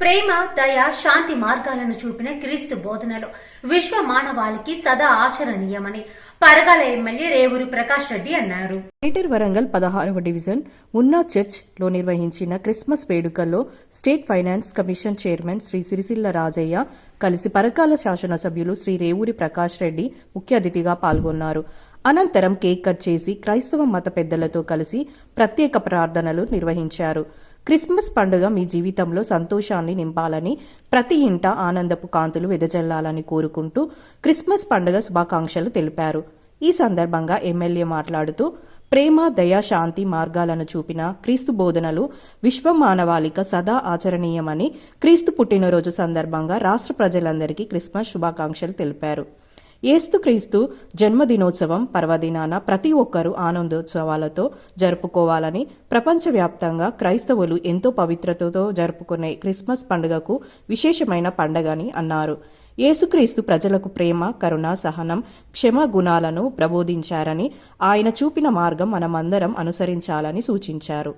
ప్రేమ దయ శాంతి మార్గాలను చూపిన క్రీస్తు బోధనలు విశ్వ మానవాళికి సదా ఆచరణీయమని పరగాల ఎమ్మెల్యే రేవూరి ప్రకాష్ రెడ్డి అన్నారు. గ్రేటర్ వరంగల్ పదహారవ డివిజన్ ఉన్నా చర్చ్లో నిర్వహించిన క్రిస్మస్ వేడుకల్లో state finance commission chairman Shri Sirisilla Rajaiah కలిసి పరకాల శాసనసభ్యులు శ్రీ రేవూరి ప్రకాష్ రెడ్డి ముఖ్య అతిథిగా పాల్గొన్నారు. అనంతరం కేక్ కట్ చేసి క్రైస్తవ మత పెద్దలతో కలిసి ప్రత్యేక ప్రార్థనలు నిర్వహించారు. క్రిస్మస్ పండుగ మీ జీవితంలో సంతోషాన్ని నింపాలని ప్రతి ఇంట ఆనందపు కాంతులు వెదజల్లాలని కోరుకుంటూ క్రిస్మస్ పండుగ శుభాకాంక్షలు తెలిపారు. ఈ సందర్భంగా ఎమ్మెల్యే మాట్లాడుతూ ప్రేమ దయ శాంతి మార్గాలను చూపిన క్రీస్తు బోధనలు విశ్వ మానవాళిక సదా ఆచరణీయమని క్రీస్తు పుట్టినరోజు సందర్భంగా రాష్ట్ర ప్రజలందరికీ క్రిస్మస్ శుభాకాంక్షలు తెలిపారు. ఏస్తుక్రీస్తు జన్మదినోత్సవం పర్వదినాన ప్రతి ఒక్కరూ ఆనందోత్సవాలతో జరుపుకోవాలని ప్రపంచవ్యాప్తంగా క్రైస్తవులు ఎంతో పవిత్రతతో జరుపుకునే క్రిస్మస్ పండుగకు విశేషమైన పండగని అన్నారు. యేసుక్రీస్తు ప్రజలకు ప్రేమ కరుణ సహనం క్షమ గుణాలను ప్రబోధించారని ఆయన చూపిన మార్గం మనమందరం అనుసరించాలని సూచించారు.